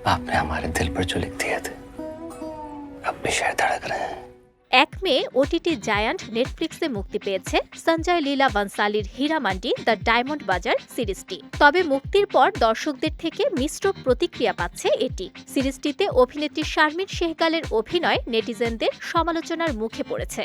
आपने हमारे दिल पर जो लिख दिए थे अब भी शायद धड़क रहे हैं এক মে ওটিটি জায়ান্ট নেটফ্লিক্সে মুক্তি পেয়েছে সঞ্জয় লীলা বনসালির হীরামান্ডি দ্য ডায়মন্ড বাজার সিরিজটি তবে মুক্তির পর দর্শকদের থেকে মিশ্র প্রতিক্রিয়া পাচ্ছে এটি সিরিজটিতে অভিনেত্রী শারমিন শেহগালের অভিনয় নেটিজেনদের সমালোচনার মুখে পড়েছে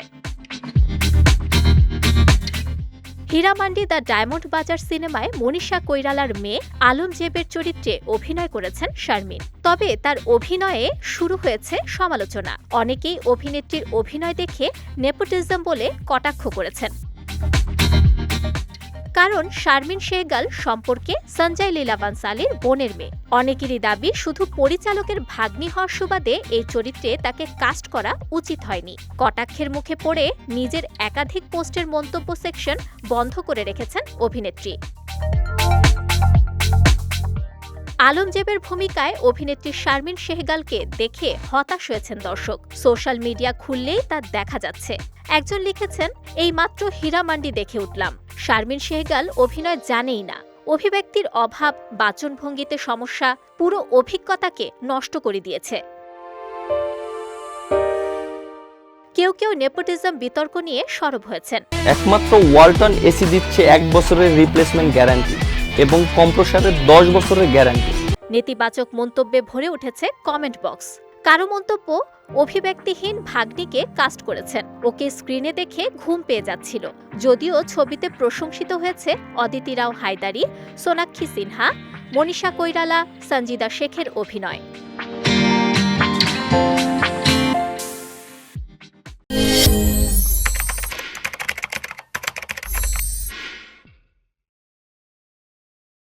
হীরামান্ডি দ্য ডায়মন্ড বাজার সিনেমায় মনীষা কৈরালার মেয়ে আলম জেবের চরিত্রে অভিনয় করেছেন শারমিন। তবে তার অভিনয়ে শুরু হয়েছে সমালোচনা। অনেকেই অভিনেত্রীর অভিনয় দেখে নেপোটিজম বলে কটাক্ষ করেছেন। কারণ শারমিন শেহগাল সম্পর্কে সঞ্জয় লীলা বানসালির বোনের মেয়ে। অনেকেরই দাবি, শুধু পরিচালকের ভাগ্নি হওয়ার সুবাদে এই চরিত্রে তাকে কাস্ট করা উচিত হয়নি। কটাক্ষের মুখে পড়ে নিজের একাধিক পোস্টের মন্তব্য সেকশন বন্ধ করে রেখেছেন অভিনেত্রী। আলমজেবের ভূমিকায় অভিনেত্রী শারমিন শেহগালকে দেখে হতাশ হয়েছেন দর্শক। সোশ্যাল মিডিয়া খুললেই তা দেখা যাচ্ছে। একজন লিখেছেন, এই মাত্র হীরামান্ডি দেখে উঠলাম। শারমিন শেহগাল অভিনয় জানেই না। অভিব্যক্তির অভাব বাচনভঙ্গিতে সমস্যা পুরো অভিজ্ঞতাকে নষ্ট করে দিয়েছে। কেউ কেউ নেপোটিজম বিতর্ক নিয়ে সরব হয়েছেন। একমাত্র ওয়ালটন এসি দিচ্ছে এক বছরের রিপ্লেসমেন্ট গ্যারান্টি এবং কম্প্রসারের দশ বছরের গ্যারান্টি নেতিবাচক মন্তব্যে ভরে উঠেছে কমেন্ট বক্স কারও মন্তব্য অভিব্যক্তিহীন ভাগ্নিকে কাস্ট করেছেন। ওকে স্ক্রিনে দেখে ঘুম পেয়ে যাচ্ছিল। যদিও ছবিতে প্রশংসিত হয়েছে অদিতি রাও হায়দারি, সোনাক্ষী সিনহা, মনীষা কৈরালা, সঞ্জিদা শেখের অভিনয়।